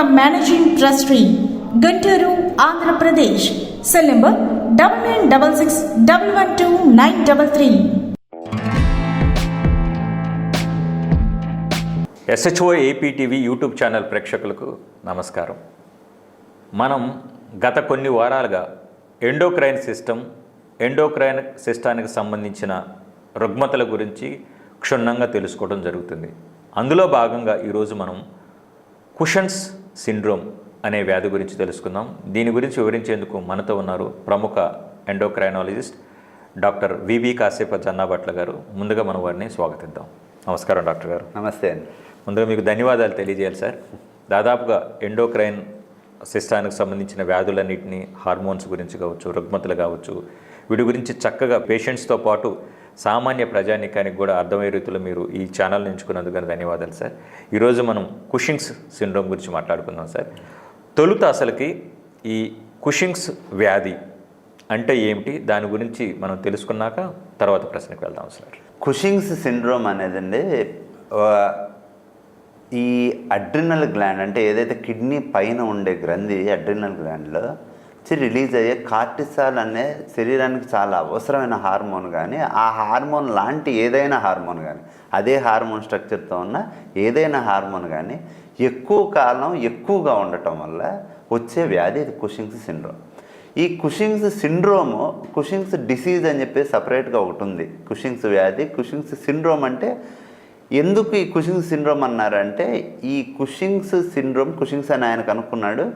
Come managing trustee Guntur Andhra Pradesh cell number double nine double six double one two nine double three SHO APTV YouTube channel ప్రేక్షకులకు నమస్కారం. మనం గత కొన్ని వారాలుగా endocrine system endocrine సిస్టానికి సంబంధించిన రుగ్మతల గురించి క్షుణ్ణంగా తెలుసుకోవడం జరుగుతుంది. అందులో భాగంగా ఈరోజు మనం కుషన్స్ సిండ్రోమ్ అనే వ్యాధి గురించి తెలుసుకుందాం. దీని గురించి వివరించేందుకు మనతో ఉన్నారు ప్రముఖ ఎండోక్రైనాలజిస్ట్ డాక్టర్ వివి కాసేప జన్నాభట్ల గారు. ముందుగా మనం వారిని స్వాగతిద్దాం. నమస్కారం డాక్టర్ గారు. నమస్తే అండి. ముందుగా మీకు ధన్యవాదాలు తెలియజేయాలి సార్. దాదాపుగా ఎండోక్రైన్ సిస్టానికి సంబంధించిన వ్యాధులన్నింటినీ హార్మోన్స్ గురించి కావచ్చు రుగ్మతలు కావచ్చు వీటి గురించి చక్కగా పేషెంట్స్తో పాటు సామాన్య ప్రజానికానికి కూడా అర్థమయ్యే రీతిలో మీరు ఈ ఛానల్ ఎంచుకున్నందుకు ధన్యవాదాలు సార్. ఈరోజు మనం కుషింగ్స్ సిండ్రోమ్ గురించి మాట్లాడుకుందాం సార్. తొలుత అసలుకి ఈ కుషింగ్స్ వ్యాధి అంటే ఏమిటి? దాని గురించి మనం తెలుసుకున్నాక తర్వాత ప్రశ్నకు వెళ్దాం సార్. కుషింగ్స్ సిండ్రోమ్ అనేదండి ఈ అడ్రినల్ గ్లాండ్ అంటే ఏదైతే కిడ్నీ పైన ఉండే గ్రంథి అడ్రినల్ గ్లాండ్లో రిలీజ్ అయ్యే కార్టిసాల్ అనే శరీరానికి చాలా అవసరమైన హార్మోన్ కానీ ఆ హార్మోన్ లాంటి ఏదైనా హార్మోన్ కానీ అదే హార్మోన్ స్ట్రక్చర్తో ఉన్న ఏదైనా హార్మోన్ కానీ ఎక్కువ కాలం ఎక్కువగా ఉండటం వల్ల వచ్చే వ్యాధి ఇది కుషింగ్స్ సిండ్రోమ్. ఈ కుషింగ్స్ సిండ్రోము కుషింగ్స్ డిసీజ్ అని చెప్పి సపరేట్గా ఒకటి ఉంది. కుషింగ్స్ వ్యాధి కుషింగ్స్ సిండ్రోమ్ అంటే ఎందుకు ఈ కుషింగ్స్ సిండ్రోమ్ అన్నారంటే ఈ కుషింగ్స్ సిండ్రోమ్ కుషింగ్స్ అని ఆయన కనుక్కున్నాడు.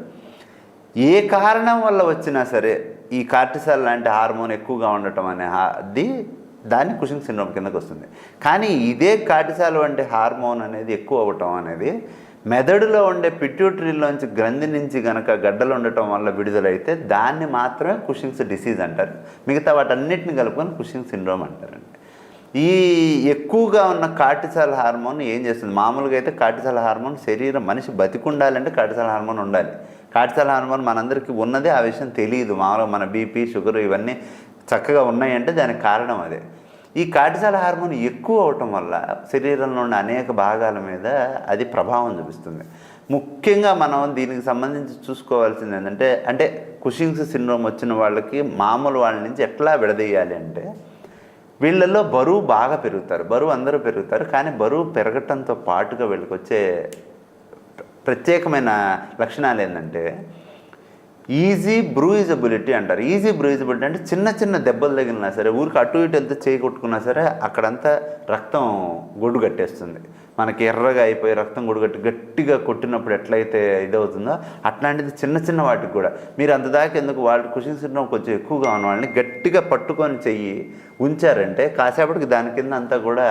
ఏ కారణం వల్ల వచ్చినా సరే ఈ కార్టిసాల్ లాంటి హార్మోన్ ఎక్కువగా ఉండటం అనే అది దాన్ని కుషింగ్ సిండ్రోమ్ కిందకు వస్తుంది. కానీ ఇదే కార్టిసాల్ వంటి హార్మోన్ అనేది ఎక్కువ అవ్వటం అనేది మెదడులో ఉండే పిట్యూటరీలోంచి గ్రంథి నుంచి గనక గడ్డలు ఉండటం వల్ల విడుదలైతే దాన్ని మాత్రమే కుషింగ్స్ డిసీజ్ అంటారు. మిగతా వాటన్నిటిని కలుపుకొని కుషింగ్ సిండ్రోమ్ అంటారండి. ఈ ఎక్కువగా ఉన్న కార్టిసాల్ హార్మోన్ ఏం చేస్తుంది? మామూలుగా అయితే కార్టిసాల్ హార్మోన్ శరీరం మనిషి బతికుండాలంటే కార్టిసాల్ హార్మోన్ ఉండాలి. కార్టిసాల్ హార్మోన్ మనందరికీ ఉన్నదే ఆ విషయం తెలియదు. మామూలుగా మన బీపీ షుగర్ ఇవన్నీ చక్కగా ఉన్నాయంటే దానికి కారణం అదే. ఈ కార్టిసాల్ హార్మోన్ ఎక్కువ అవటం వల్ల శరీరంలో ఉన్న అనేక భాగాల మీద అది ప్రభావం చూపిస్తుంది. ముఖ్యంగా మనం దీనికి సంబంధించి చూసుకోవాల్సింది ఏంటంటే అంటే కుషింగ్స్ సిండ్రోమ్ వచ్చిన వాళ్ళకి మామూలు వాళ్ళ నుంచి ఎట్లా విడదీయాలి అంటే వీళ్ళల్లో బరువు బాగా పెరుగుతారు. బరువు అందరూ పెరుగుతారు. కానీ బరువు పెరగటంతో పాటుగా వీళ్ళకి వచ్చే ప్రత్యేకమైన లక్షణాలు ఏంటంటే ఈజీ బ్రూయిజబిలిటీ అంటారు. ఈజీ బ్రూయిజబిలిటీ అంటే చిన్న చిన్న దెబ్బలు తగిలినా సరే ఊరికి అటు ఇటు వెళ్తే చేయి కొట్టుకున్నా సరే అక్కడంతా రక్తం గొడ్డు కట్టేస్తుంది. మనకి ఎర్రగా అయిపోయి రక్తం గొడ్డు కట్టి గట్టిగా కొట్టినప్పుడు ఎట్లయితే ఇదవుతుందో అట్లాంటిది చిన్న చిన్న వాటికి కూడా. మీరు అంత దాకా ఎందుకు వాళ్ళు కుషింగ్ సిండ్రోమ్ కొంచెం ఎక్కువగా ఉన్న వాళ్ళని గట్టిగా పట్టుకొని చెయ్యి ఉంచారంటే కాసేపటికి దాని కింద అంతా కూడా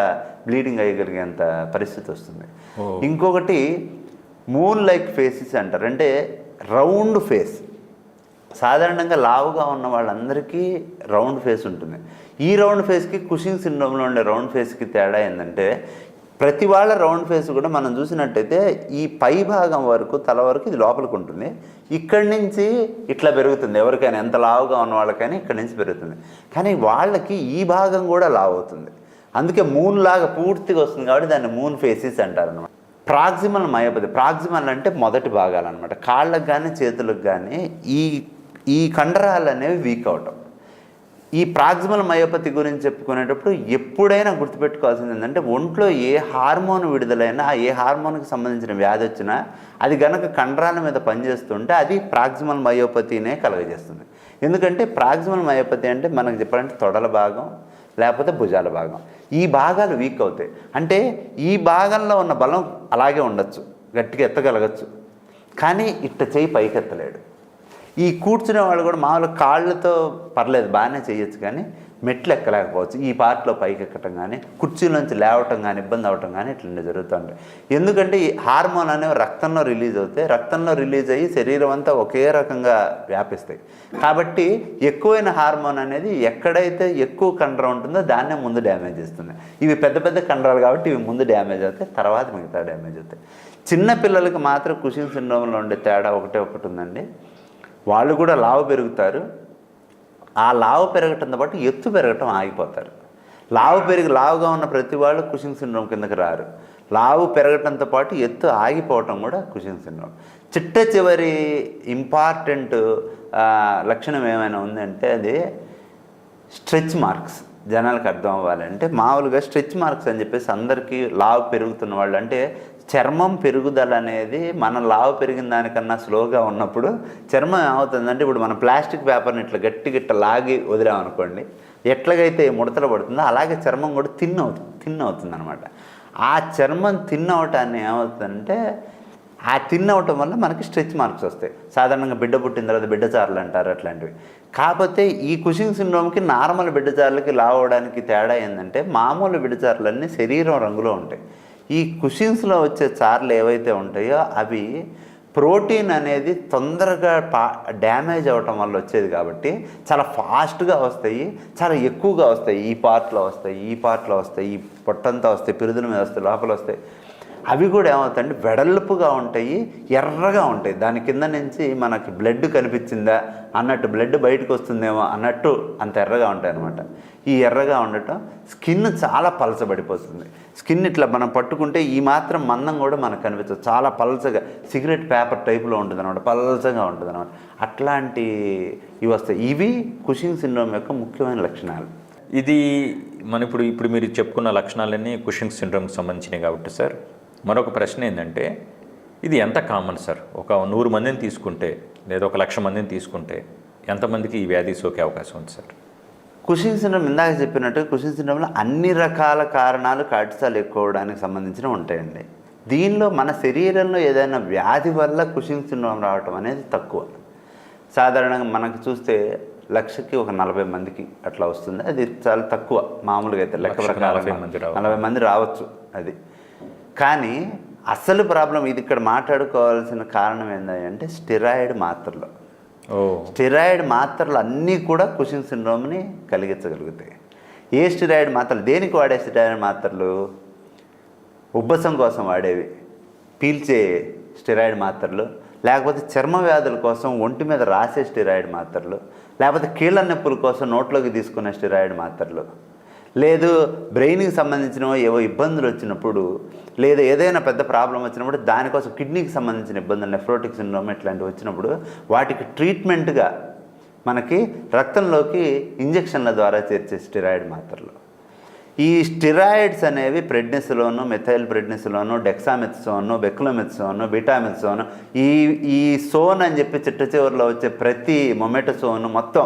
బ్లీడింగ్ అయ్యగలిగేంత పరిస్థితి వస్తుంది. ఇంకొకటి మూన్ లైక్ ఫేసెస్ అంటారు. అంటే రౌండ్ ఫేస్ సాధారణంగా లావుగా ఉన్న వాళ్ళందరికీ రౌండ్ ఫేస్ ఉంటుంది. ఈ రౌండ్ ఫేస్కి కుషింగ్ సిండ్రోమ్లో ఉండే రౌండ్ ఫేస్కి తేడా ఏంటంటే ప్రతి వాళ్ళ రౌండ్ ఫేస్ కూడా మనం చూసినట్టయితే ఈ పై భాగం వరకు తల వరకు ఇది లోపలికి ఉంటుంది. ఇక్కడి నుంచి ఇట్లా పెరుగుతుంది. ఎవరికైనా ఎంత లావుగా ఉన్న వాళ్ళకైనా ఇక్కడి నుంచి పెరుగుతుంది. కానీ వాళ్ళకి ఈ భాగం కూడా లావు అవుతుంది. అందుకే మూన్ లాగా పూర్తిగా వస్తుంది కాబట్టి దాన్ని మూన్ ఫేసెస్ అంటారు అనమాట ప్రాక్సిమల్ మయోపతి ప్రాక్సిమల్ అంటే మొదటి భాగాలు అనమాట కాళ్ళకు కానీ చేతులకు కానీ ఈ ఈ కండరాలు అనేవి వీక్ అవటం. ఈ ప్రాక్సిమల్ మయోపతి గురించి చెప్పుకునేటప్పుడు ఎప్పుడైనా గుర్తుపెట్టుకోవాల్సింది ఏంటంటే ఒంట్లో ఏ హార్మోన్ విడుదలైనా ఏ హార్మోన్కి సంబంధించిన వ్యాధి వచ్చినా అది గనక కండరాల మీద పనిచేస్తుంటే అది ప్రాక్సిమల్ మయోపతినే కలగజేస్తుంది. ఎందుకంటే ప్రాక్సిమల్ మయోపతి అంటే మనకు చెప్పాలంటే తొడల భాగం లేకపోతే భుజాల భాగం. ఈ భాగాలు వీక్ అవుతాయి. అంటే ఈ భాగంలో ఉన్న బలం అలాగే ఉండొచ్చు. గట్టిగా ఎత్తగలగచ్చు. కానీ ఇట్ట చేయి పైకెత్తలేడు. ఈ కూర్చునే వాళ్ళు కూడా మామూలు కాళ్ళతో పర్లేదు బాగానే చేయొచ్చు కానీ మెట్లు ఎక్కలేకపోవచ్చు. ఈ పార్ట్లో పైకి ఎక్కటం కానీ కుర్చీలోంచి లేవటం కానీ ఇబ్బంది అవటం కానీ ఇట్లా జరుగుతుంటాయి ఎందుకంటే ఈ హార్మోన్ అనేవి రక్తంలో రిలీజ్ అవుతాయి. రక్తంలో రిలీజ్ అయ్యి శరీరం అంతా ఒకే రకంగా వ్యాపిస్తాయి. కాబట్టి ఎక్కువైన హార్మోన్ అనేది ఎక్కడైతే ఎక్కువ కండరం ఉంటుందో దాన్నే ముందు డ్యామేజ్ చేస్తుంది. ఇవి పెద్ద పెద్ద కండరాలు కాబట్టి ఇవి ముందు డ్యామేజ్ అవుతాయి తర్వాత మిగతా డ్యామేజ్ అవుతాయి. చిన్న పిల్లలకి మాత్రం కుషిన్ సిండ్రోమ్లో ఉండే తేడా ఒకటే ఒకటి ఉందండి. వాళ్ళు కూడా లావు పెరుగుతారు. ఆ లావు పెరగటంతో పాటు ఎత్తు పెరగటం ఆగిపోతారు. లావు పెరిగి లావుగా ఉన్న ప్రతి వాళ్ళు కుషింగ్ సిండ్రోమ్ కిందకి రారు. లావు పెరగటంతో పాటు ఎత్తు ఆగిపోవటం కూడా కుషింగ్ సిండ్రోమ్ చిట్ట చివరి ఇంపార్టెంట్ లక్షణం ఏమైనా ఉందంటే అది స్ట్రెచ్ మార్క్స్ జనాలకు అర్థం అవ్వాలంటే మామూలుగా స్ట్రెచ్ మార్క్స్ అని చెప్పేసి అందరికీ లావు పెరుగుతున్న వాళ్ళు అంటే చర్మం పెరుగుదల అనేది మన లావు పెరిగిన దానికన్నా స్లోగా ఉన్నప్పుడు చర్మం ఏమవుతుందంటే ఇప్పుడు మనం ప్లాస్టిక్ పేపర్ని ఇట్లా గట్టి గిట్ట లాగి వదిలామనుకోండి ఎట్లాగైతే ముడతలు పడుతుందో అలాగే చర్మం కూడా తిన్ అవుతుంది తిన్ అవుతుంది అనమాట ఆ చర్మం తిన్ అవటాన్ని ఏమవుతుందంటే ఆ తిన్ అవటం వల్ల మనకి స్ట్రెచ్ మార్క్స్ వస్తాయి. సాధారణంగా బిడ్డ పుట్టిన తర్వాత బిడ్డ చారులు అంటారు అట్లాంటివి. కాకపోతే ఈ కుషింగ్ సిండ్రోమ్కి నార్మల్ బిడ్డ చారులకి లావ్ తేడా ఏంటంటే మామూలు బిడ్డ చారులన్నీ శరీరం రంగులో ఉంటాయి. ఈ కుషిన్స్లో వచ్చే చార్లు ఏవైతే ఉంటాయో అవి ప్రోటీన్ అనేది తొందరగా పా డ్యామేజ్ అవ్వటం వల్ల వచ్చేది కాబట్టి చాలా ఫాస్ట్గా వస్తాయి చాలా ఎక్కువగా వస్తాయి. ఈ పార్ట్లో వస్తాయి ఈ పార్ట్లో వస్తాయి ఈ పొట్టంతా వస్తాయి పిరుదుల మీద వస్తాయి లోపల వస్తాయి. అవి కూడా ఏమవుతాయంటే వెడల్పుగా ఉంటాయి ఎర్రగా ఉంటాయి. దాని కింద నుంచి మనకి బ్లడ్ కనిపించిందా అన్నట్టు బ్లడ్ బయటకు వస్తుందేమో అన్నట్టు అంత ఎర్రగా ఉంటాయి అనమాట ఈ ఎర్రగా ఉండటం స్కిన్ చాలా పలచబడిపోతుంది. స్కిన్ ఇట్లా మనం పట్టుకుంటే ఈ మాత్రం మందం కూడా మనకు కనిపించదు చాలా పలచగా సిగరెట్ పేపర్ టైప్లో ఉంటుంది అనమాట పలచగా ఉంటుంది అనమాట అట్లాంటి ఇవి వస్తాయి. ఇవి కుషింగ్ సిండ్రోమ్ యొక్క ముఖ్యమైన లక్షణాలు. ఇది మన ఇప్పుడు ఇప్పుడు మీరు చెప్పుకున్న లక్షణాలన్నీ కుషింగ్ సిండ్రోమ్కి సంబంధించినవి కాబట్టి సార్. మరొక ప్రశ్న ఏంటంటే ఇది ఎంత కామన్ సార్ ఒక నూరు మందిని తీసుకుంటే లేదా ఒక లక్ష మందిని తీసుకుంటే ఎంతమందికి ఈ వ్యాధి సోకే అవకాశం ఉంది సార్ కుషింగ్ సిండ్రోమ్ ఇందాక చెప్పినట్టు కుషింగ్ సిండ్రోమ్లో అన్ని రకాల కారణాలు కార్టిసాల్ ఎక్కువ అవడానికి సంబంధించిన ఉంటాయండి. దీనిలో మన శరీరంలో ఏదైనా వ్యాధి వల్ల కుషింగ్ సిండ్రోమ్ రావటం అనేది తక్కువ. సాధారణంగా మనకు చూస్తే లక్షకి ఒక నలభై మందికి అట్లా వస్తుంది. అది చాలా తక్కువ. మామూలుగా అయితే లెక్క. నలభై మంది రావచ్చు అది. కానీ అసలు ప్రాబ్లం ఇది ఇక్కడ మాట్లాడుకోవాల్సిన కారణం ఏంటంటే స్టెరాయిడ్ మాత్రలు. స్టెరాయిడ్ మాత్రలు అన్నీ కూడా కుషింగ్ సిండ్రోమ్ని కలిగించగలుగుతాయి. ఏ స్టెరాయిడ్ మాత్రలు? దేనికి వాడే స్టెరాయిడ్ మాత్రలు? ఉబ్బసం కోసం వాడేవి. పీల్చే స్టెరాయిడ్ మాత్రలు. లేకపోతే చర్మ వ్యాధుల కోసం ఒంటి మీద రాసే స్టెరాయిడ్ మాత్రలు. లేకపోతే కీళ్ళ నొప్పుల కోసం నోట్లోకి తీసుకునే స్టెరాయిడ్ మాత్రలు. లేదు బ్రెయిన్కి సంబంధించిన ఏవో ఇబ్బందులు వచ్చినప్పుడు లేదా ఏదైనా పెద్ద ప్రాబ్లం వచ్చినప్పుడు దానికోసం కిడ్నీకి సంబంధించిన ఇబ్బందులు నెఫ్రోటిక్ సిండ్రోమ్ ఇట్లాంటివి వచ్చినప్పుడు వాటికి ట్రీట్మెంట్గా మనకి రక్తంలోకి ఇంజెక్షన్ల ద్వారా చేర్చే స్టిరాయిడ్ మాత్రలు. ఈ స్టిరాయిడ్స్ అనేవి ప్రెగ్నెన్సీలోను మెథైల్ ప్రెగ్నెన్సీలోను డెక్సామెథ్సోను బెక్లోమెథ్సోను బీటామెథ్సోను ఈ ఈ సోన్ అని చెప్పి చిట్ట చివరిలో వచ్చే ప్రతి మొమెటోసోను మొత్తం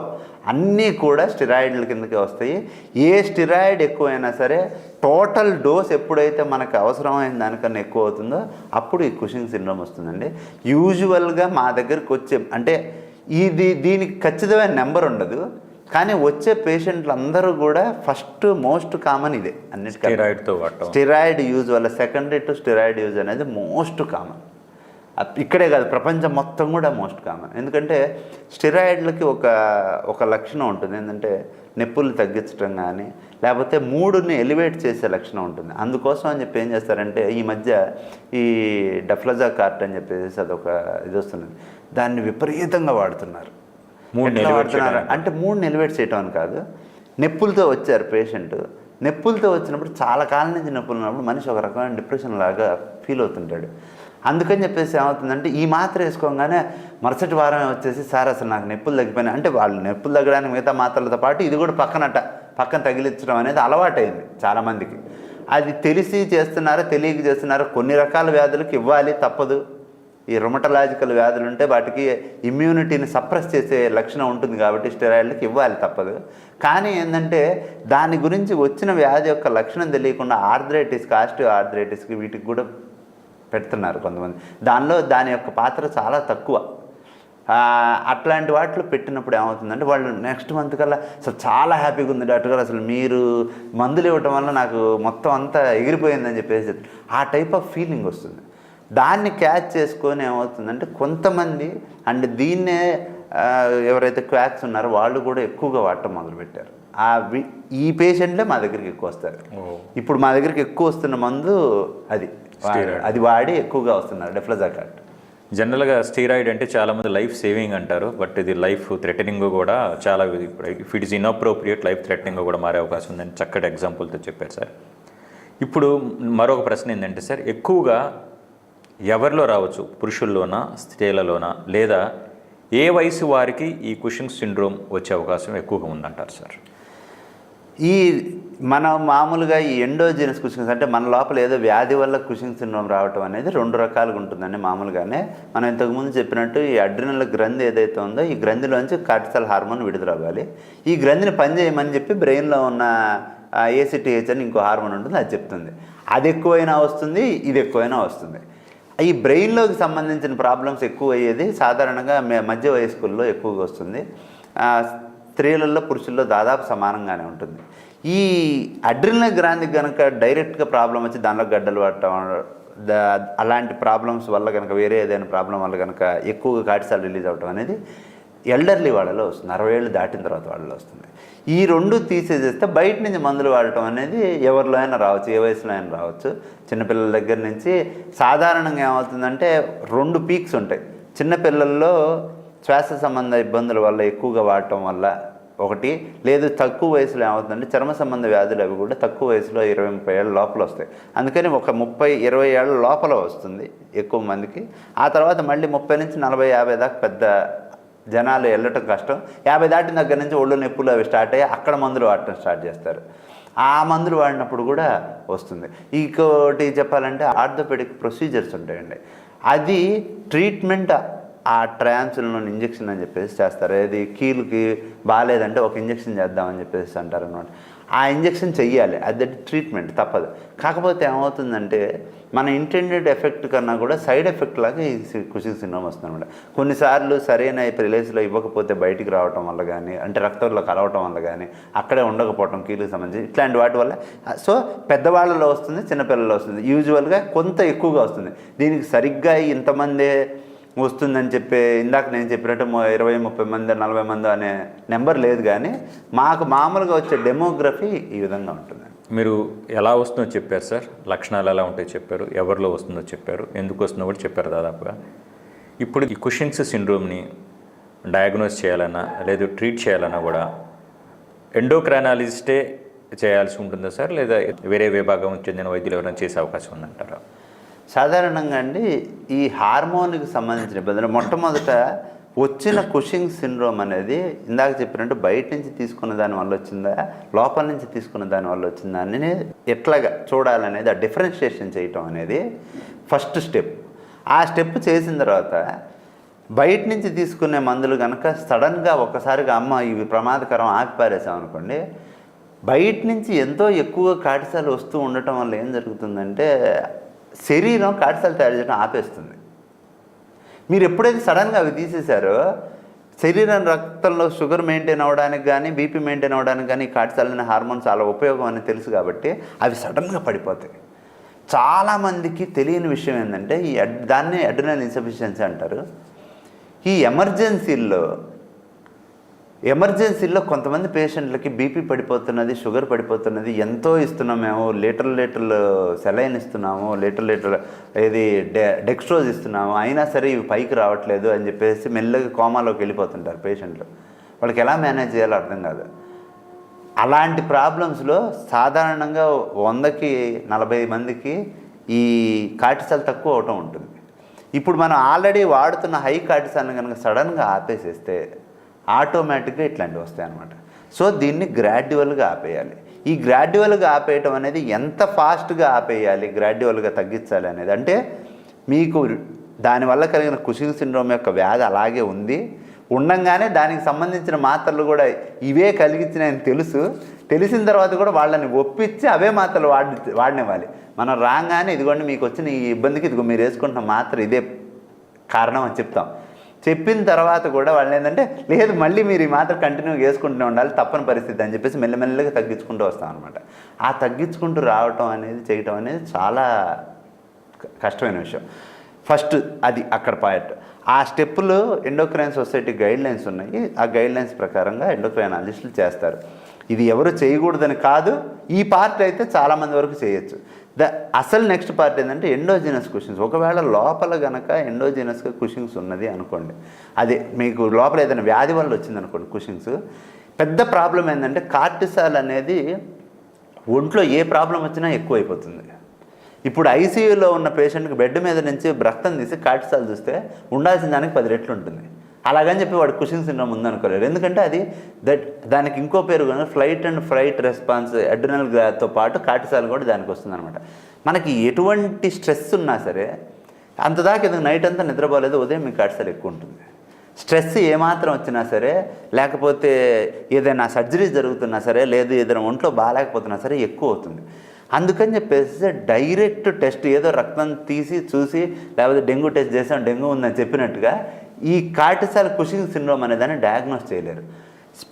అన్నీ కూడా స్టిరాయిడ్ల కిందకి వస్తాయి. ఏ స్టిరాయిడ్ ఎక్కువైనా సరే టోటల్ డోస్ ఎప్పుడైతే మనకు అవసరమైన దానికన్నా ఎక్కువ అవుతుందో అప్పుడు ఈ కుషింగ్ సిండ్రోమ్ వస్తుందండి. యూజువల్గా మా దగ్గరికి వచ్చే అంటే ఇది దీనికి ఖచ్చితమైన నెంబర్ ఉండదు. కానీ వచ్చే పేషెంట్లు అందరూ కూడా ఫస్ట్ మోస్ట్ కామన్ ఇదే అన్నిటికీ స్టెరాయిడ్తో స్టెరాయిడ్ యూజ్ వల్ల సెకండరీ టు స్టెరాయిడ్ యూజ్ అనేది మోస్ట్ కామన్. ఇక్కడే కాదు ప్రపంచం మొత్తం కూడా మోస్ట్ కామన్. ఎందుకంటే స్టెరాయిడ్లకి ఒక ఒక లక్షణం ఉంటుంది. ఏంటంటే నొప్పులు తగ్గించడం కానీ లేకపోతే మూడుని ఎలివేట్ చేసే లక్షణం ఉంటుంది. అందుకోసం అని చెప్పి ఏం చేస్తారంటే ఈ మధ్య ఈ డఫ్లజా కార్ట్ అని చెప్పేసి అదొక ఇది వస్తున్నది దాన్ని విపరీతంగా వాడుతున్నారు. మూడుని elevate వాడుతున్నారు? అంటే మూడు ఎలివేట్ చేయటం అని కాదు నొప్పులతో వచ్చారు పేషెంట్. నొప్పులతో వచ్చినప్పుడు చాలా కాలం నుంచి నొప్పులు ఉన్నప్పుడు మనిషి ఒక రకమైన డిప్రెషన్ లాగా ఫీల్ అవుతుంటాడు. అందుకని చెప్పేసి ఏమవుతుందంటే ఈ మాత్ర వేసుకోగానే మరుసటి వారమే వచ్చేసి సార్ అసలు నాకు నొప్పులు తగ్గిపోయినాయి. అంటే వాళ్ళు నొప్పులు తగ్గడానికి మిగతా మాత్రలతో పాటు ఇది కూడా పక్కనట పక్కన తగిలించడం అనేది అలవాటైంది చాలామందికి. అది తెలిసి చేస్తున్నారో తెలియక చేస్తున్నారో కొన్ని రకాల వ్యాధులకు ఇవ్వాలి తప్పదు. ఈ రొమటలాజికల్ వ్యాధులు ఉంటే వాటికి ఇమ్యూనిటీని సప్రెస్ చేసే లక్షణం ఉంటుంది కాబట్టి స్టెరాయిడ్కి ఇవ్వాలి తప్పదు. కానీ ఏంటంటే దాని గురించి వచ్చిన వ్యాధి యొక్క లక్షణం తెలియకుండా ఆర్థరైటిస్కి ఆస్టియో ఆర్థరైటిస్కి వీటికి కూడా పెడుతున్నారు కొంతమంది. దానిలో దాని యొక్క పాత్ర చాలా తక్కువ. అట్లాంటి వాటిలో పెట్టినప్పుడు ఏమవుతుందంటే వాళ్ళు నెక్స్ట్ మంత్ కల్లా అసలు చాలా హ్యాపీగా ఉంది డాక్టర్ గారు అసలు మీరు మందులు ఇవ్వటం వల్ల నాకు మొత్తం అంతా ఎగిరిపోయిందని చెప్పేసి ఆ టైప్ ఆఫ్ ఫీలింగ్ వస్తుంది. దాన్ని క్యాచ్ చేసుకొని ఏమవుతుందంటే కొంతమంది అండ్ దీన్నే ఎవరైతే క్వాక్స్ ఉన్నారో వాళ్ళు కూడా ఎక్కువగా వాడటం మొదలుపెట్టారు. ఆ వి- ఈ పేషెంట్లే మా దగ్గరికి ఎక్కువ వస్తారు. ఇప్పుడు మా దగ్గరికి ఎక్కువ వస్తున్న మందు అది. అది వాడి ఎక్కువగా వస్తున్నారు డెఫ్లజాకాట్ జనరల్గా స్టీరాయిడ్ అంటే చాలామంది లైఫ్ సేవింగ్ అంటారు బట్ ఇది లైఫ్ థ్రెటనింగ్ కూడా చాలా if it is inappropriate life threatening కూడా మారే అవకాశం ఉందని చక్కటి ఎగ్జాంపుల్తో చెప్పారు సార్. ఇప్పుడు మరొక ప్రశ్న ఏంటంటే సార్ ఎక్కువగా ఎవరిలో రావచ్చు? పురుషుల్లోనా? స్త్రీలలోనా? లేదా ఏ వయసు వారికి ఈ కుషింగ్ సిండ్రోమ్ వచ్చే అవకాశం ఎక్కువగా ఉందంటారు సార్? ఈ మన మామూలుగా ఈ ఎండోజినస్ కుషింగ్స్ అంటే మన లోపల ఏదో వ్యాధి వల్ల కుషింగ్ సిండ్రోమ్ రావటం అనేది రెండు రకాలుగా ఉంటుందండి మామూలుగానే. మనం ఇంతకుముందు చెప్పినట్టు ఈ అడ్రినల్ గ్రంథి ఏదైతే ఉందో ఈ గ్రంథిలోంచి కార్టిసల్ హార్మోన్ విడుదలవ్వాలి ఈ గ్రంథిని పనిచేయమని చెప్పి బ్రెయిన్లో ఉన్న ఏసిటిహెచ్ అని ఇంకో హార్మోన్ ఉంటుంది అది చెప్తుంది. అది ఎక్కువైనా వస్తుంది ఇది ఎక్కువైనా వస్తుంది. ఈ బ్రెయిన్లోకి సంబంధించిన ప్రాబ్లమ్స్ ఎక్కువ అయ్యేది సాధారణంగా మధ్య వయస్కుల్లో ఎక్కువగా వస్తుంది. స్త్రీలలో పురుషుల్లో దాదాపు సమానంగానే ఉంటుంది. ఈ అడ్రినల్ గ్రాంధికి కనుక డైరెక్ట్గా ప్రాబ్లం వచ్చి దానిలో గడ్డలు పట్టడం అలాంటి ప్రాబ్లమ్స్ వల్ల కనుక వేరే ఏదైనా ప్రాబ్లం వల్ల కనుక ఎక్కువగా కాటిసాలు రిలీజ్ అవటం అనేది ఎల్డర్లీ వాళ్ళలో వస్తుంది. అరవై ఏళ్ళు దాటిన తర్వాత వాళ్ళలో వస్తుంది. ఈ రెండు తీసేసేస్తే బయట నుంచి మందులు వాడటం అనేది ఎవరిలో అయినా రావచ్చు ఏ వయసులో అయినా రావచ్చు. చిన్నపిల్లల దగ్గర నుంచి సాధారణంగా ఏమవుతుందంటే రెండు పీక్స్ ఉంటాయి. చిన్నపిల్లల్లో శ్వాస సంబంధ ఇబ్బందుల వల్ల ఎక్కువగా వాడటం వల్ల ఒకటి లేదు తక్కువ వయసులో ఏమవుతుందంటే చర్మ సంబంధ వ్యాధులు అవి కూడా తక్కువ వయసులో ఇరవై ముప్పై ఏళ్ళ లోపల వస్తాయి. అందుకని ఒక ముప్పై ఇరవై ఏళ్ళ లోపల వస్తుంది ఎక్కువ మందికి. ఆ తర్వాత మళ్ళీ ముప్పై నుంచి నలభై యాభై దాకా పెద్ద జనాలు వెళ్ళటం కష్టం. యాభై దాటిన దగ్గర నుంచి ఒళ్ళు నొప్పులు అవి స్టార్ట్ అయ్యి అక్కడ మందులు వాడటం స్టార్ట్ చేస్తారు. ఆ మందులు వాడినప్పుడు కూడా వస్తుంది. ఇంకోటి చెప్పాలంటే ఆర్థోపెడిక్ ప్రొసీజర్స్ ఉంటాయండి. అది ట్రీట్మెంట్ ఆ ట్రాన్స్లో ఇంజెక్షన్ అని చెప్పేసి చేస్తారు. ఏది కీలుకి బాగాలేదంటే ఒక ఇంజక్షన్ చేద్దామని చెప్పేసి అంటారు అనమాట ఆ ఇంజెక్షన్ చెయ్యాలి అది ట్రీట్మెంట్ తప్పదు. కాకపోతే ఏమవుతుందంటే మన ఇంటెండెడ్ ఎఫెక్ట్ కన్నా కూడా సైడ్ ఎఫెక్ట్ లాగా ఈ కుషింగ్ సిండ్రోమ్ వస్తుంది అనమాట కొన్నిసార్లు సరైన ప్లేస్లో ఇవ్వకపోతే బయటికి రావటం వల్ల కానీ అంటే రక్తంలో కలవటం వల్ల కానీ అక్కడే ఉండకపోవటం కీలుకి సంబంధించి ఇట్లాంటి వాటి వల్ల సో పెద్దవాళ్ళలో వస్తుంది చిన్నపిల్లల్లో వస్తుంది. యూజువల్గా కొంత ఎక్కువగా వస్తుంది. దీనికి సరిగ్గా ఇంతమందే వస్తుందని చెప్పే ఇందాక నేను చెప్పినట్టు ఇరవై ముప్పై మంది నలభై మంది అనే నెంబర్ లేదు కానీ మాకు మామూలుగా వచ్చే డెమోగ్రఫీ ఈ విధంగా ఉంటుంది. మీరు ఎలా వస్తుందో చెప్పారు సార్. లక్షణాలు ఎలా ఉంటాయో చెప్పారు. ఎవరిలో వస్తుందో చెప్పారు. ఎందుకు వస్తుందో కూడా చెప్పారు దాదాపుగా. ఇప్పుడు ఈ కుషింగ్స్ సిండ్రోమ్ని డయాగ్నోస్ చేయాలన్నా లేదు ట్రీట్ చేయాలన్నా కూడా ఎండోక్రైనాలజిస్టే చేయాల్సి ఉంటుందా సార్? లేదా వేరే విభాగం చెందిన వైద్యులు ఎవరైనా చేసే అవకాశం ఉందంటారా? సాధారణంగా అండి ఈ హార్మోన్కి సంబంధించిన ఇబ్బందులు మొట్టమొదట వచ్చిన కుషింగ్ సిండ్రోమ్ అనేది ఇందాక చెప్పినట్టు బయట నుంచి తీసుకున్న దాని వల్ల వచ్చిందా లోపల నుంచి తీసుకున్న దాని వల్ల వచ్చిందా అని ఎట్లాగా చూడాలనేది ఆ డిఫరెన్షియేషన్ చేయటం అనేది ఫస్ట్ స్టెప్. ఆ స్టెప్ చేసిన తర్వాత బయట నుంచి తీసుకునే మందులు కనుక సడన్గా ఒక్కసారిగా అమ్మ ఇవి ప్రమాదకరం ఆపి పారేసాం అనుకోండి బయట నుంచి ఎంతో ఎక్కువగా కాటిసాలు వస్తూ ఉండటం వల్ల ఏం జరుగుతుందంటే శరీరం కాటిసాలు తయారు చేయడం ఆపేస్తుంది. మీరు ఎప్పుడైతే సడన్గా అవి తీసేశారో శరీరం రక్తంలో షుగర్ మెయింటైన్ అవ్వడానికి కానీ బీపీ మెయింటైన్ అవ్వడానికి కానీ కార్టిసాల్ అనే హార్మోన్ చాలా ఉపయోగం అని తెలుసు కాబట్టి అవి సడన్గా పడిపోతాయి. చాలామందికి తెలియని విషయం ఏంటంటే ఈ దాన్నే అడ్రినల్ ఇన్సఫిషియన్సీ అంటారు. ఈ ఎమర్జెన్సీల్లో ఎమర్జెన్సీలో కొంతమంది పేషెంట్లకి బీపీ పడిపోతున్నది షుగర్ పడిపోతున్నది ఎంతో ఇస్తున్నాం మేము లీటర్ లీటర్లు సెలైన్ ఇస్తున్నాము లీటర్ లీటర్ ఏది డె డెక్స్ట్రోజ్ ఇస్తున్నాము అయినా సరే ఇవి పైకి రావట్లేదు అని చెప్పేసి మెల్లగా కోమాలోకి వెళ్ళిపోతుంటారు పేషెంట్లు. వాళ్ళకి ఎలా మేనేజ్ చేయాలో అర్థం కాదు. అలాంటి ప్రాబ్లమ్స్లో సాధారణంగా వందకి నలభై మందికి ఈ కార్టిసాల్ తక్కువ అవటం ఉంటుంది. ఇప్పుడు మనం ఆల్రెడీ వాడుతున్న హై కార్టిసాల్ని కనుక సడన్గా ఆపేసేస్తే ఆటోమేటిక్గా ఇట్లాంటివి వస్తాయి అన్నమాట సో దీన్ని గ్రాడ్యువల్గా ఆపేయాలి. ఈ గ్రాడ్యువల్గా ఆపేయటం అనేది ఎంత ఫాస్ట్గా ఆపేయాలి గ్రాడ్యువల్గా తగ్గించాలి అనేది? అంటే మీకు దానివల్ల కలిగిన కుషింగ్ సిండ్రోమ్ యొక్క వ్యాధి అలాగే ఉంది. ఉండంగానే దానికి సంబంధించిన మాత్రలు కూడా ఇవే కలిగించినాయని తెలుసు. తెలిసిన తర్వాత కూడా వాళ్ళని ఒప్పించి అవే మాత్రలు వాడి వాడినివ్వాలి. మనం రాగానే ఇదిగోండి మీకు వచ్చిన ఈ ఇబ్బందికి ఇదిగో మీరు వేసుకుంటున్న మాత్ర ఇదే కారణం అని చెప్తాం. చెప్పిన తర్వాత కూడా వాళ్ళు ఏంటంటే లేదు మళ్ళీ మీరు ఈ మాత్రం కంటిన్యూ చేసుకుంటూనే ఉండాలి తప్పని పరిస్థితి అని చెప్పేసి మెల్లమెల్లగా తగ్గించుకుంటూ వస్తాం అనమాట ఆ తగ్గించుకుంటూ రావటం అనేది చేయటం అనేది చాలా కష్టమైన విషయం. ఫస్ట్ అది అక్కడ పాయింట్. ఆ స్టెప్పులు ఎండోక్రైన్ సొసైటీ గైడ్ లైన్స్ ఉన్నాయి. ఆ గైడ్ లైన్స్ ప్రకారంగా ఎండోక్రైనాలజిస్టులు చేస్తారు. ఇది ఎవరు చేయకూడదని కాదు ఈ పార్ట్ అయితే చాలామంది వరకు చేయొచ్చు. ద అసలు నెక్స్ట్ పార్ట్ ఏంటంటే ఎండోజినస్ క్వశ్చన్స్. ఒకవేళ లోపల గనక ఎండోజినస్గా కుషింగ్స్ ఉన్నది అనుకోండి అది మీకు లోపల ఏదైనా వ్యాధి వల్ల వచ్చింది అనుకోండి కుషింగ్స్ పెద్ద ప్రాబ్లం ఏంటంటే కార్టిసాల్ అనేది ఒంట్లో ఏ ప్రాబ్లం వచ్చినా ఎక్కువైపోతుంది. ఇప్పుడు ఐసీయూలో ఉన్న పేషెంట్కి బెడ్ మీద నుంచి రక్తం తీసి కార్టిసాల్ చూస్తే ఉండాల్సిన దానికి పది రెట్లు ఉంటుంది. అలాగని చెప్పి వాడు కుషింగ్ సిండ్రోమ్ ఉందనుకోలేరు ఎందుకంటే అది దట్ దానికి ఇంకో పేరు కానీ ఫ్లైట్ అండ్ ఫ్రైట్ రెస్పాన్స్ అడ్రినల్తో పాటు కార్టిసాల్ కూడా దానికి వస్తుందన్నమాట. మనకి ఎటువంటి స్ట్రెస్ ఉన్నా సరే అంతదాకా ఎందుకు నైట్ అంతా నిద్రపోలేదు ఉదయం మీకు కాటిసాలు ఎక్కువ ఉంటుంది. స్ట్రెస్ ఏమాత్రం వచ్చినా సరే లేకపోతే ఏదైనా సర్జరీ జరుగుతున్నా సరే లేదు ఏదైనా ఒంట్లో బాగాలేకపోతున్నా సరే ఎక్కువ అవుతుంది. అందుకని చెప్పేసి డైరెక్ట్ టెస్ట్ ఏదో రక్తం తీసి చూసి లేకపోతే డెంగ్యూ టెస్ట్ చేసాం డెంగ్యూ ఉందని చెప్పినట్టుగా ఈ కార్టిసాల్ కుషింగ్ సిండ్రోమ్ అనే దాన్ని డయాగ్నోస్ చేయలేరు.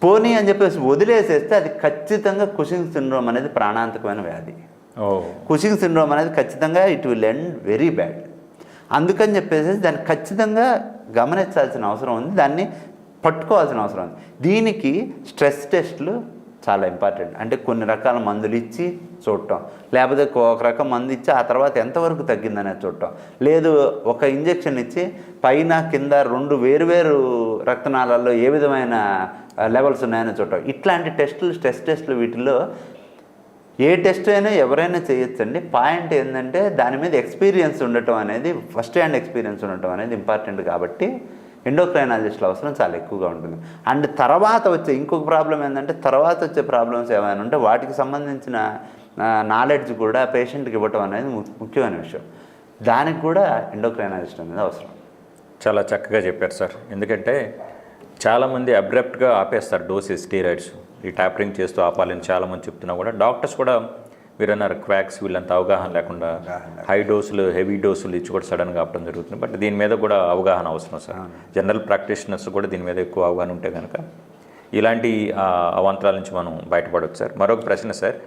పోనీ అని చెప్పేసి వదిలేసేస్తే అది ఖచ్చితంగా కుషింగ్ సిండ్రోమ్ అనేది ప్రాణాంతకమైన వ్యాధి. కుషింగ్ సిండ్రోమ్ అనేది ఖచ్చితంగా it will end very bad అందుకని చెప్పేసి దాన్ని ఖచ్చితంగా గమనించాల్సిన అవసరం ఉంది. దాన్ని పట్టుకోవాల్సిన అవసరం ఉంది. దీనికి స్ట్రెస్ టెస్ట్లు చాలా ఇంపార్టెంట్ అంటే కొన్ని రకాల మందులు ఇచ్చి చూడటం. లేకపోతే ఒక రకం మందు ఇచ్చి ఆ తర్వాత ఎంతవరకు తగ్గిందనేది చూడటం. లేదు ఒక ఇంజెక్షన్ ఇచ్చి పైన కింద రెండు వేరువేరు రక్తనాళాల్లో ఏ విధమైన లెవెల్స్ ఉన్నాయని చూడటం. ఇట్లాంటి టెస్టులు స్ట్రెస్ టెస్టులు వీటిల్లో ఏ టెస్ట్ అయినా ఎవరైనా చేయొచ్చండి. పాయింట్ ఏంటంటే దాని మీద ఎక్స్పీరియన్స్ ఉండటం అనేది ఫస్ట్ హ్యాండ్ ఎక్స్పీరియన్స్ ఉండటం అనేది ఇంపార్టెంట్ కాబట్టి ఎండోక్రైనాలజిస్ట్ల అవసరం చాలా ఎక్కువగా ఉంటుంది. అండ్ తర్వాత వచ్చే ఇంకొక ప్రాబ్లం ఏంటంటే తర్వాత వచ్చే ప్రాబ్లమ్స్ ఏమైనా ఉంటే వాటికి సంబంధించిన నాలెడ్జ్ కూడా పేషెంట్కి ఇవ్వటం అనేది ము- ముఖ్యమైన విషయం. దానికి కూడా ఎండోక్రైనాలజిస్ట్ అనేది అవసరం. చాలా చక్కగా చెప్పారు సార్. ఎందుకంటే చాలామంది అబ్రప్ట్గా ఆపేస్తారు డోసెస్ స్టీరాయిడ్స్ ఈ ట్యాపరింగ్ చేస్తూ ఆపాలని చాలామంది చెప్తున్నా కూడా డాక్టర్స్ కూడా మీరు అన్నారు క్వాక్స్ వీళ్ళంత అవగాహన లేకుండా హై డోసులు హెవీ డోసులు ఇచ్చి కూడా సడన్గా ఆపడం జరుగుతుంది. బట్ దీని మీద కూడా అవగాహన అవసరం సార్. జనరల్ ప్రాక్టీషనర్స్ కూడా దీని మీద ఎక్కువ అవగాహన ఉంటే కనుక ఇలాంటి అవాంతరాల నుంచి మనం బయటపడవచ్చు సార్. మరొక ప్రశ్న సార్.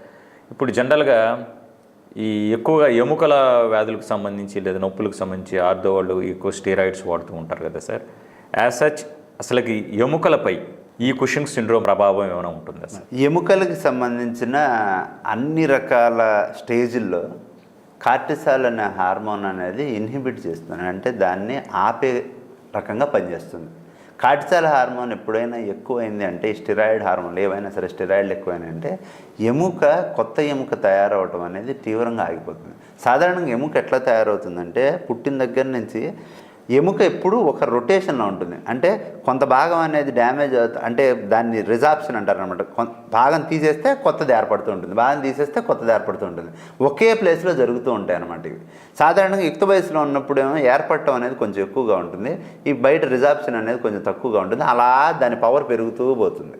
ఇప్పుడు జనరల్గా ఈ ఎక్కువగా ఎముకల వ్యాధులకు సంబంధించి లేదా నొప్పులకు సంబంధించి ఆర్థో వాళ్ళు ఎక్కువ స్టీరాయిడ్స్ వాడుతూ ఉంటారు కదా సార్. యాజ్ సచ్ అసలుకి ఎముకలపై ఈ కుషింగ్ సిండ్రోమ్ ప్రభావం ఏమైనా ఉంటుందా సార్? ఎముకలకు సంబంధించిన అన్ని రకాల స్టేజ్ల్లో కార్టిసాల్ అనే హార్మోన్ అనేది ఇన్హిబిట్ చేస్తుంది. అంటే దాన్ని ఆపే రకంగా పనిచేస్తుంది. కార్టిసాల్ హార్మోన్ ఎప్పుడైనా ఎక్కువైంది అంటే స్టిరాయిడ్ హార్మోన్లు ఏవైనా సరే స్టిరాయిడ్లు ఎక్కువైనా అంటే ఎముక కొత్త ఎముక తయారవటం అనేది తీవ్రంగా ఆగిపోతుంది. సాధారణంగా ఎముక ఎట్లా తయారవుతుందంటే పుట్టిన దగ్గర నుంచి ఎముక ఎప్పుడు ఒక రొటేషన్లో ఉంటుంది. అంటే కొంత భాగం అనేది డ్యామేజ్ అవుతుంది అంటే దాన్ని రిజాప్షన్ అంటారు అనమాట భాగం తీసేస్తే కొత్తది ఏర్పడుతూ ఉంటుంది. భాగం తీసేస్తే కొత్తది ఏర్పడుతూ ఉంటుంది. ఒకే ప్లేస్లో జరుగుతూ ఉంటాయి అనమాట ఇవి. సాధారణంగా యుక్త వయసులో ఉన్నప్పుడు ఏమో ఏర్పడటం అనేది కొంచెం ఎక్కువగా ఉంటుంది. ఈ బయట రిజాప్షన్ అనేది కొంచెం తక్కువగా ఉంటుంది. అలా దాని పవర్ పెరుగుతూ పోతుంది.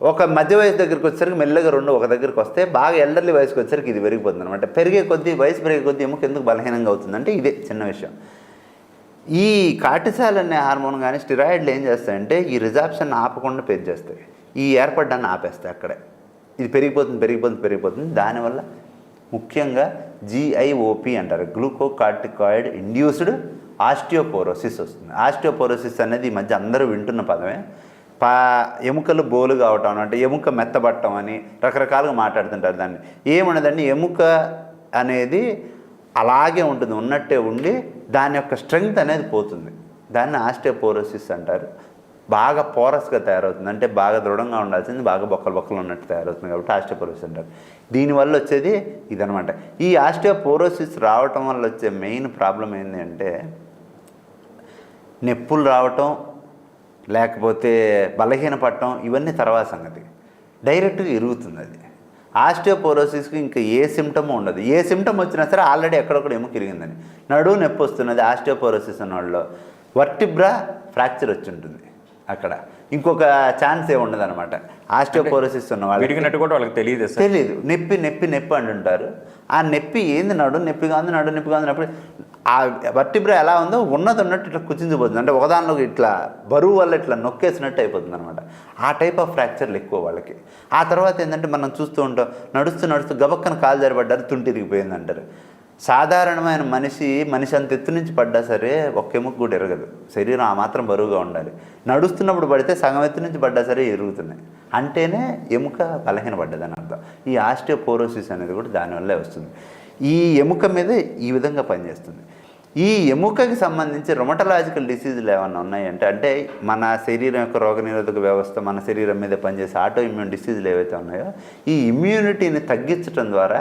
ఒక మధ్య వయసు దగ్గరికి వచ్చేసరికి మెల్లగా రెండు ఒక దగ్గరికి వస్తే బాగా ఎల్డర్లీ వయసుకి వచ్చేసరికి ఇది పెరిగిపోతుంది అనమాట పెరిగే కొద్దీ వయసు పెరిగే కొద్దీ ఎముక ఎందుకు బలహీనంగా అవుతుందంటే ఇదే చిన్న విషయం. ఈ కార్టిసాల్ అనే హార్మోన్ కానీ స్టిరాయిడ్లు ఏం చేస్తాయంటే ఈ రిజాప్షన్ ఆపకుండా పెంచేస్తాయి. ఈ ఏర్పడ్డాన్ని ఆపేస్తాయి అక్కడే. ఇది పెరిగిపోతుంది పెరిగిపోతుంది పెరిగిపోతుంది. దానివల్ల ముఖ్యంగా జిఐఓపి అంటారు. గ్లూకోకార్టికాయిడ్ ఇండ్యూస్డ్ ఆస్టియోపోరోసిస్ వస్తుంది. ఆస్టియోపోరోసిస్ అనేది ఈ మధ్య అందరూ వింటున్న పదమే. పా ఎముకలు బోలు కావటం అంటే ఎముక మెత్తబట్టం అని రకరకాలుగా మాట్లాడుతుంటారు దాన్ని. ఏమన్నదండి ఎముక అనేది అలాగే ఉంటుంది ఉన్నట్టే ఉండి దాని యొక్క స్ట్రెంగ్త్ అనేది పోతుంది. దాన్ని ఆస్టియోపోరోసిస్ అంటారు. బాగా పోరస్గా తయారవుతుంది. అంటే బాగా దృఢంగా ఉండాల్సింది బాగా బొక్కలు బొక్కలు ఉన్నట్టు తయారవుతుంది కాబట్టి ఆస్టియోపోరోసిస్ అంటారు. దీనివల్ల వచ్చేది ఇదనమాట ఈ ఆస్టియోపోరోసిస్ రావటం వల్ల వచ్చే మెయిన్ ప్రాబ్లం ఏంటి అంటే నొప్పులు రావటం లేకపోతే బలహీన పట్టడం ఇవన్నీ తర్వాత సంగతి. డైరెక్ట్గా ఇరుగుతుంది అది. ఆస్టియోపోరోసిస్కి ఇంకా ఏ సిమ్టమ్ ఉండదు. ఏ సిమ్టమ్ వచ్చినా సరే ఆల్రెడీ ఎక్కడొక్కడ ఏమో తిరిగిందని నడువు నొప్పి వస్తున్నది ఆస్టియోపోరోసిస్ ఉన్న వాళ్ళు వర్టిబ్రా ఫ్రాక్చర్ వచ్చి ఉంటుంది. అక్కడ. ఇంకొక ఛాన్స్ ఏ ఉండదు అనమాట ఆస్టియోపోరోసిస్ ఉన్న విరిగినట్టు కూడా వాళ్ళకి తెలియదు తెలియదు నొప్పి నొప్పి నొప్పి అంటుంటారు ఆ నొప్పి ఏంది నడు నొప్పిగా ఉంది నడు నొప్పిగా ఉంది నొప్పి ఆ వర్టిబ్రా ఎలా ఉందో ఉన్నది ఉన్నట్టు ఇట్లా కుచించిపోతుంది. అంటే ఒకదానిలో ఇట్లా బరువు వల్ల ఇట్లా నొక్కేసినట్టు అయిపోతుంది అనమాట ఆ టైప్ ఆఫ్ ఫ్రాక్చర్లు ఎక్కువ వాళ్ళకి. ఆ తర్వాత ఏంటంటే మనం చూస్తూ ఉంటాం నడుస్తూ నడుస్తూ గబక్కన కాలు జారిపడ్డారు తుంటి ఇరిగిపోయింది అంటారు. సాధారణమైన మనిషి మనిషి అంత ఎత్తు నుంచి పడ్డా సరే ఒక్క ఎముక కూడా ఎరగదు. శరీరం ఆ మాత్రం బరువుగా ఉండాలి. నడుస్తున్నప్పుడు పడితే సగం ఎత్తు నుంచి పడ్డా సరే ఎరుగుతున్నాయి. అంటేనే ఎముక బలహీనపడ్డదని అర్థం. ఈ ఆస్టియోపోరోసిస్ అనేది కూడా దానివల్లే వస్తుంది. ఈ ఎముక మీద ఈ విధంగా పనిచేస్తుంది. ఈ ఎముకకి సంబంధించి రొమటలాజికల్ డిసీజులు ఏమైనా ఉన్నాయంటే అంటే మన శరీరం యొక్క రోగనిరోధక వ్యవస్థ మన శరీరం మీద పనిచేసే ఆటో ఇమ్యూన్ డిసీజులు ఏవైతే ఉన్నాయో ఈ ఇమ్యూనిటీని తగ్గించడం ద్వారా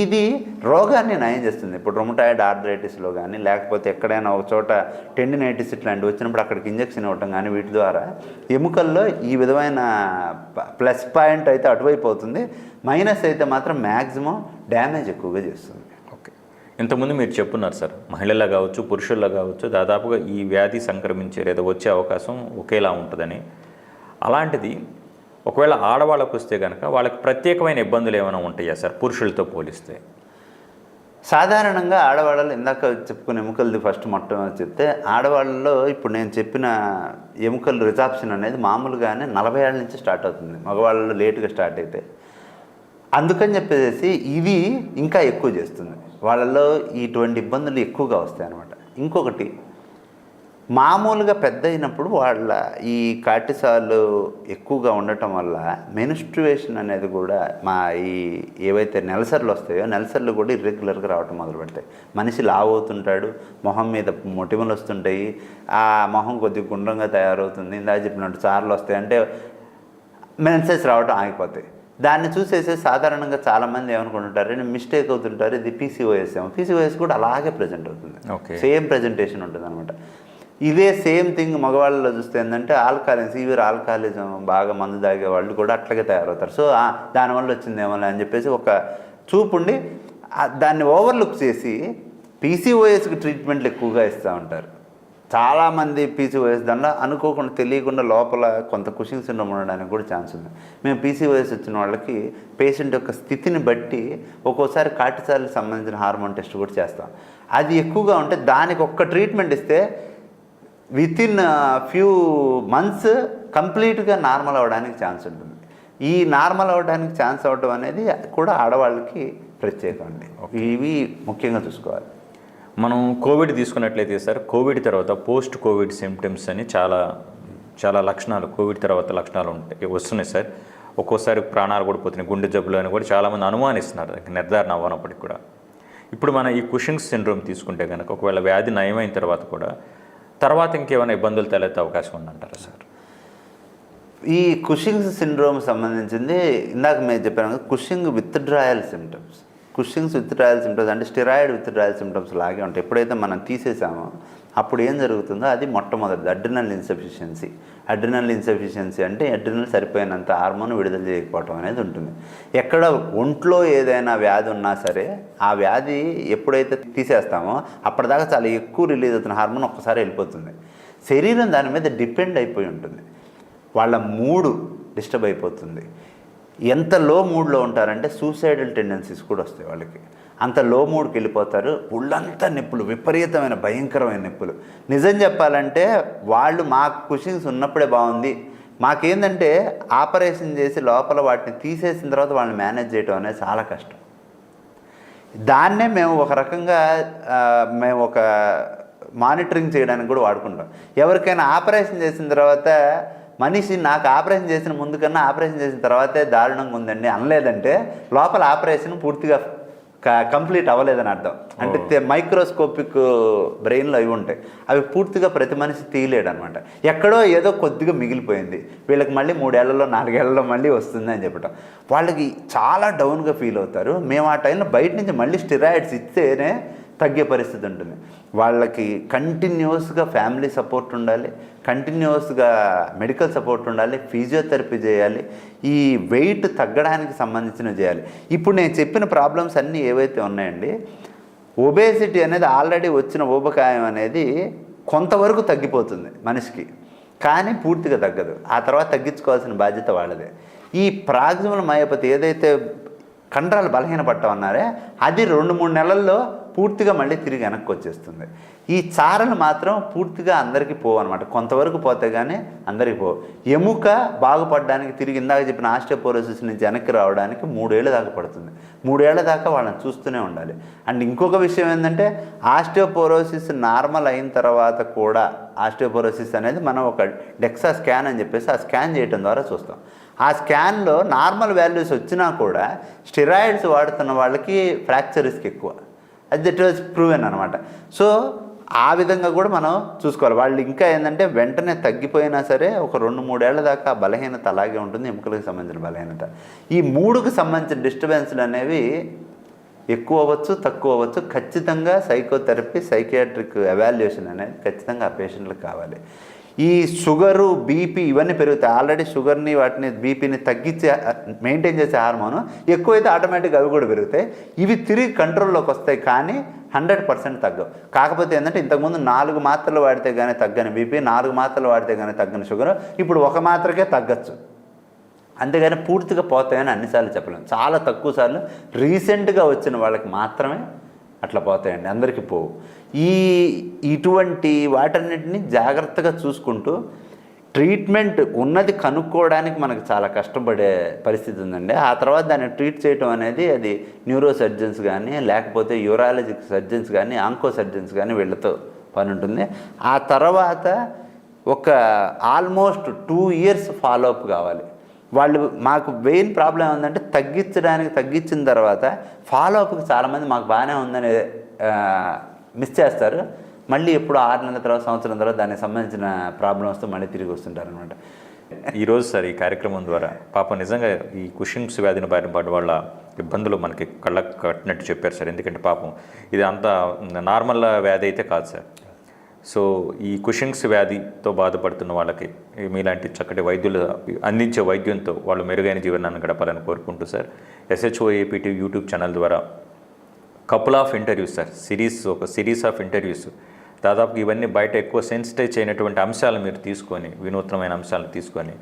ఇది రోగాన్ని నయం చేస్తుంది. ఇప్పుడు రొమటాయిడ్ ఆర్థరైటిస్లో కానీ లేకపోతే ఎక్కడైనా ఒక చోట టెండినైటిస్ ఇట్లాంటివి వచ్చినప్పుడు అక్కడికి ఇంజక్షన్ ఇవ్వటం కానీ వీటి ద్వారా ఎముకల్లో ఈ విధమైన ప్లస్ పాయింట్ అయితే అటువైపు అవుతుంది. మైనస్ అయితే మాత్రం మ్యాక్సిమం డ్యామేజ్ ఎక్కువగా చేస్తుంది. ఇంతకుముందు మీరు చెప్పున్నారు సార్ మహిళల్లో కావచ్చు పురుషుల్లో కావచ్చు దాదాపుగా ఈ వ్యాధి సంక్రమించే లేదా వచ్చే అవకాశం ఒకేలా ఉంటుందని. అలాంటిది ఒకవేళ ఆడవాళ్ళకు వస్తే కనుక వాళ్ళకి ప్రత్యేకమైన ఇబ్బందులు ఏమైనా ఉంటాయా సార్ పురుషులతో పోలిస్తే? సాధారణంగా ఆడవాళ్ళు ఇందాక చెప్పుకున్న ఎముకలది ఫస్ట్ మొట్టమొదటి చెప్తే ఆడవాళ్ళలో ఇప్పుడు నేను చెప్పిన ఎముకలు రిజాప్షన్ అనేది మామూలుగానే నలభై ఏళ్ళ నుంచి స్టార్ట్ అవుతుంది మగవాళ్ళలో లేటుగా స్టార్ట్ అయితే. అందుకని చెప్పేసి ఇది ఇంకా ఎక్కువ చేస్తుంది. వాళ్ళల్లో ఇటువంటి ఇబ్బందులు ఎక్కువగా వస్తాయి అన్నమాట. ఇంకొకటి మామూలుగా పెద్ద అయినప్పుడు వాళ్ళ ఈ కాటిసాలు ఎక్కువగా ఉండటం వల్ల మెనిస్ట్రువేషన్ అనేది కూడా మా ఈ ఏవైతే నెలసర్లు వస్తాయో నెలసర్లు కూడా ఇర్రెగ్యులర్గా రావటం మొదలు పెడతాయి. మనిషి లావు అవుతుంటాడు మొహం మీద మొటిమలు వస్తుంటాయి ఆ మొహం కొద్దిగా గుండ్రంగా తయారవుతుంది ఇందా చెప్పినట్టు చార్లు వస్తాయి అంటే మెన్సెస్ రావటం ఆగిపోతాయి. దాన్ని చూసేసి సాధారణంగా చాలామంది ఏమనుకుంటుంటారు మిస్టేక్ అవుతుంటారు ఇది పీసీఓఎస్ ఏమో. పీసీఓఎస్ కూడా అలాగే ప్రజెంట్ అవుతుంది. సేమ్ ప్రజెంటేషన్ ఉంటుంది అనమాట ఇదే సేమ్ థింగ్ మగవాళ్ళలో చూస్తే ఏంటంటే ఆల్కహాలిజం సీవియర్ ఆల్కహాలిజం బాగా మందు తాగే వాళ్ళు కూడా అట్లాగే తయారవుతారు. సో దానివల్ల వచ్చిందేమో అని చెప్పేసి ఒక చూపుండి దాన్ని ఓవర్లుక్ చేసి పీసీఓఎస్కి ట్రీట్మెంట్లు ఎక్కువగా ఇస్తూ ఉంటారు. చాలామంది పీసీఓఎస్ దానిలో అనుకోకుండా తెలియకుండా లోపల కొంత కుషింగ్ సిండ్రోమ్ ఉండడానికి కూడా ఛాన్స్ ఉంది. మేము పీసీఓఎస్ వచ్చిన వాళ్ళకి పేషెంట్ యొక్క స్థితిని బట్టి ఒక్కోసారి కార్టిసాల్కి సంబంధించిన హార్మోన్ టెస్ట్ కూడా చేస్తాం. అది ఎక్కువగా ఉంటే దానికి ఒక్క ట్రీట్మెంట్ ఇస్తే విత్ ఇన్ ఫ్యూ మంత్స్ కంప్లీట్గా నార్మల్ అవ్వడానికి ఛాన్స్ ఉంటుంది. ఈ నార్మల్ అవ్వడానికి ఛాన్స్ అవ్వడం అనేది కూడా ఆడవాళ్ళకి ప్రత్యేకం అండి. ఇవి ముఖ్యంగా చూసుకోవాలి. మనం కోవిడ్ తీసుకున్నట్లయితే సార్ కోవిడ్ తర్వాత పోస్ట్ కోవిడ్ సిమ్టమ్స్ అని చాలా చాలా లక్షణాలు కోవిడ్ తర్వాత లక్షణాలు ఉంటాయి వస్తున్నాయి సార్. ఒక్కోసారి ప్రాణాలు కూడా పోతున్నాయి గుండె జబ్బులు అని కూడా చాలామంది అనుమానిస్తున్నారు నిర్ధారణ అవ్వనప్పటికి కూడా. ఇప్పుడు మన ఈ కుషింగ్ సిండ్రోమ్ తీసుకుంటే కనుక ఒకవేళ వ్యాధి నయమైన తర్వాత కూడా తర్వాత ఇంకేమైనా ఇబ్బందులు తలెత్తే అవకాశం ఉందంటారా సార్? ఈ కుషింగ్స్ సిండ్రోమ్ సంబంధించింది ఇందాక మేము చెప్పాను Cushing withdrawal symptoms Cushing's withdrawal symptoms అంటే స్టిరాయిడ్ విత్ డ్రాయల్ సిమ్టమ్స్ లాగే ఉంటాయి. ఎప్పుడైతే మనం తీసేసామో అప్పుడు ఏం జరుగుతుందో అది మొట్టమొదటిది అడ్రినల్ ఇన్సఫిషియన్సీ అడ్రినల్ ఇన్సఫిషియన్సీ అంటే అడ్రినల్ సరిపోయినంత హార్మోన్ విడుదల చేయకపోవటం అనేది ఉంటుంది. ఎక్కడ ఒంట్లో ఏదైనా వ్యాధి ఉన్నా సరే ఆ వ్యాధి ఎప్పుడైతే తీసేస్తామో అప్పటిదాకా చాలా ఎక్కువ రిలీజ్ అవుతున్న హార్మోన్ ఒక్కసారి వెళ్ళిపోతుంది. శరీరం దాని మీద డిపెండ్ అయిపోయి ఉంటుంది. వాళ్ళ మూడు డిస్టర్బ్ అయిపోతుంది. ఎంత లో మూడ్లో ఉంటారంటే సూసైడల్ టెండెన్సీస్ కూడా వస్తాయి వాళ్ళకి. అంత లో మూడ్కి వెళ్ళిపోతారు ఒళ్ళంతా నొప్పులు విపరీతమైన భయంకరమైన నొప్పులు. నిజం చెప్పాలంటే వాళ్ళు మాకు కుషింగ్స్ ఉన్నప్పుడే బాగుంది. మాకేందంటే ఆపరేషన్ చేసి లోపల వాటిని తీసేసిన తర్వాత వాళ్ళని మేనేజ్ చేయడం అనేది చాలా కష్టం. దాన్నే మేము ఒక రకంగా మేము ఒక మానిటరింగ్ చేయడానికి కూడా వాడుకుంటాం. ఎవరికైనా ఆపరేషన్ చేసిన తర్వాత మనిషి నాకు ఆపరేషన్ చేసిన ముందు కన్నా ఆపరేషన్ చేసిన తర్వాతే దారుణంగా ఉందండి. అనలేదంటే లోపల ఆపరేషన్ పూర్తిగా కంప్లీట్ అవ్వలేదని అర్థం. అంటే మైక్రోస్కోపిక్ బ్రెయిన్లో అవి ఉంటాయి. అవి పూర్తిగా ప్రతి మనిషి తీయలేడు అనమాట ఎక్కడో ఏదో కొద్దిగా మిగిలిపోయింది. వీళ్ళకి మళ్ళీ మూడేళ్ళలో నాలుగేళ్ళలో మళ్ళీ వస్తుంది అని చెప్పటం. వాళ్ళకి చాలా డౌన్గా ఫీల్ అవుతారు. మేము ఆ టైంలో బయట నుంచి మళ్ళీ స్టిరాయిడ్స్ ఇస్తేనే తగ్గే పరిస్థితి ఉంటుంది. వాళ్ళకి కంటిన్యూస్గా ఫ్యామిలీ సపోర్ట్ ఉండాలి కంటిన్యూస్గా మెడికల్ సపోర్ట్ ఉండాలి ఫిజియోథెరపీ చేయాలి ఈ వెయిట్ తగ్గడానికి సంబంధించినవి చేయాలి. ఇప్పుడు నేను చెప్పిన ప్రాబ్లమ్స్ అన్నీ ఏవైతే ఉన్నాయండి ఒబేసిటీ అనేది ఆల్రెడీ వచ్చిన ఊబకాయం అనేది కొంతవరకు తగ్గిపోతుంది మనిషికి. కానీ పూర్తిగా తగ్గదు. ఆ తర్వాత తగ్గించుకోవాల్సిన బాధ్యత వాళ్ళదే. ఈ ప్రాగ్జిమల్ మయోపతి ఏదైతే కండరాలు బలహీనపడటం అన్నారే అది రెండు మూడు నెలల్లో పూర్తిగా మళ్ళీ తిరిగి వెనక్కి వచ్చేస్తుంది. ఈ చారలు మాత్రం పూర్తిగా అందరికీ పోవు అనమాట కొంతవరకు పోతే కానీ అందరికీ పోవు. ఎముక బాగుపడడానికి తిరిగి ఇందాక చెప్పిన ఆస్టియోపోరోసిస్ నుంచి వెనక్కి రావడానికి మూడేళ్ళ దాకా పడుతుంది. మూడేళ్ళ దాకా వాళ్ళని చూస్తూనే ఉండాలి. అండ్ ఇంకొక విషయం ఏంటంటే ఆస్టియోపోరోసిస్ నార్మల్ అయిన తర్వాత కూడా ఆస్టియోపోరోసిస్ అనేది మనం ఒక డెక్సా స్కాన్ అని చెప్పేసి ఆ స్కాన్ చేయడం ద్వారా చూస్తాం. ఆ స్కాన్లో నార్మల్ వాల్యూస్ వచ్చినా కూడా స్టిరాయిడ్స్ వాడుతున్న వాళ్ళకి ఫ్రాక్చర్ రిస్క్ ఎక్కువ. అది దట్ వాజ్ ప్రూవెన్ అనమాట సో ఆ విధంగా కూడా మనం చూసుకోవాలి. వాళ్ళు ఇంకా ఏంటంటే వెంటనే తగ్గిపోయినా సరే ఒక రెండు మూడేళ్ళ దాకా ఆ బలహీనత అలాగే ఉంటుంది ఎముకలకు సంబంధించిన బలహీనత. ఈ మూడుకు సంబంధించిన డిస్టర్బెన్స్లు అనేవి ఎక్కువ అవ్వచ్చు తక్కువ అవ్వచ్చు. ఖచ్చితంగా సైకోథెరపీ సైకియాట్రిక్ ఎవాల్యుయేషన్ అనేది ఖచ్చితంగా ఆ పేషెంట్లకు కావాలి. ఈ షుగరు బీపీ ఇవన్నీ పెరుగుతాయి. ఆల్రెడీ షుగర్ని వాటిని బీపీని తగ్గించే మెయింటైన్ చేసే హార్మోను ఎక్కువైతే ఆటోమేటిక్గా అవి కూడా పెరుగుతాయి. ఇవి తిరిగి కంట్రోల్లోకి వస్తాయి కానీ హండ్రెడ్ పర్సెంట్ తగ్గవు. కాకపోతే ఏంటంటే ఇంతకుముందు నాలుగు మాత్రలు వాడితే కానీ తగ్గని బీపీ నాలుగు మాత్రలు వాడితే కానీ తగ్గని షుగర్ ఇప్పుడు ఒక మాత్రకే తగ్గచ్చు. అంతేగాని పూర్తిగా పోతాయని అన్నిసార్లు చెప్పలేము చాలా తక్కువ సార్లు రీసెంట్గా వచ్చిన వాళ్ళకి మాత్రమే అట్లా పోతాయండి. అందరికీ పోవు. ఈ ఇటువంటి వాటన్నిటిని జాగ్రత్తగా చూసుకుంటూ ట్రీట్మెంట్ ఉన్నది కనుక్కోవడానికి మనకు చాలా కష్టపడే పరిస్థితి ఉందండి. ఆ తర్వాత దాన్ని ట్రీట్ చేయటం అనేది అది న్యూరో సర్జన్స్ కానీ లేకపోతే యూరాలజిక్ సర్జన్స్ కానీ ఆంకో సర్జన్స్ కానీ వీళ్ళతో పని ఉంటుంది. ఆ తర్వాత ఒక ఆల్మోస్ట్ టూ ఇయర్స్ ఫాలోఅప్ కావాలి. వాళ్ళు మాకు మెయిన్ ప్రాబ్లం ఏంటంటే తగ్గించడానికి తగ్గించిన తర్వాత ఫాలోఅప్కి చాలామంది మాకు బాగానే ఉందనే మిస్ చేస్తారు. మళ్ళీ ఎప్పుడు ఆరు నెలల తర్వాత సంవత్సరం తర్వాత దానికి సంబంధించిన ప్రాబ్లం మళ్ళీ తిరిగి వస్తుంటారు అనమాట ఈరోజు సార్ ఈ కార్యక్రమం ద్వారా పాప నిజంగా ఈ కుషింగ్స్ వ్యాధిని బారిన పడిన వాళ్ళ ఇబ్బందులు మనకి కళ్ళకు కట్టినట్టు చెప్పారు సార్. ఎందుకంటే పాపం ఇది అంత నార్మల్ వ్యాధి అయితే కాదు సార్. సో ఈ కుషింగ్స్ వ్యాధితో బాధపడుతున్న వాళ్ళకి మీలాంటి చక్కటి వైద్యులు అందించే వైద్యంతో వాళ్ళు మెరుగైన జీవనాన్ని గడపాలని కోరుకుంటూ sir. SHO APT YouTube channel ద్వారా couple of interviews sir series ఒక సిరీస్ ఆఫ్ ఇంటర్వ్యూస్ దాదాపు ఇవన్నీ బయట ఎక్కువ సెన్సిటైజ్ చేయనటువంటి అంశాలు మీరు తీసుకొని వినూత్నమైన అంశాలను తీసుకొని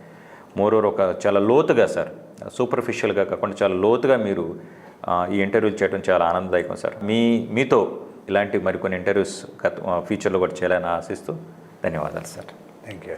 మోరోర్ ఒక చాలా లోతుగా సార్ సూపర్ఫిషియల్గా కాకుండా చాలా లోతుగా మీరు ఈ ఇంటర్వ్యూలు చేయడం చాలా ఆనందదాయకం సార్ మీ మీతో ఇలాంటి మరికొన్ని ఇంటర్వ్యూస్ గత ఫ్యూచర్లో కూడా చేయాలని ఆశిస్తూ ధన్యవాదాలు సార్ థ్యాంక్ యూ